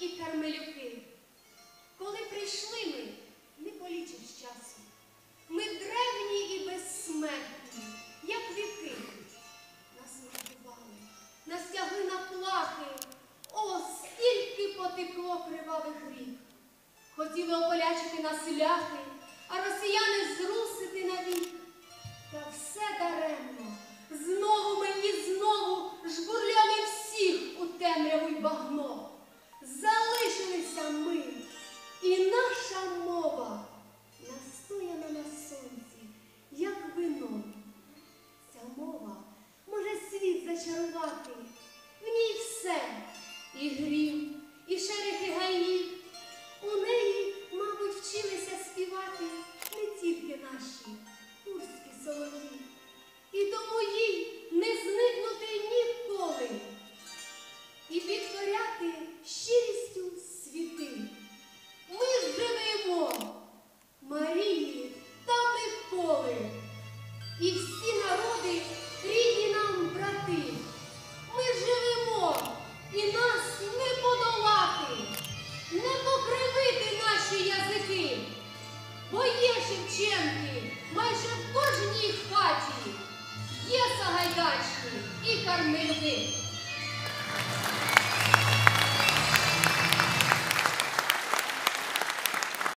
І кармелюки. Коли прийшли ми, не полічиш часу. Ми древні і безсмертні, як віки. Нас нагодували, нас тягли на плахи. О, скільки потекло кривавих рік. Хотіли ополячити нас ляхи, а росіяни зрусити навік. Та все даремно. Знову зачарувати, в ній все. І грім, кожній є Сагайдачні і Кармелюки.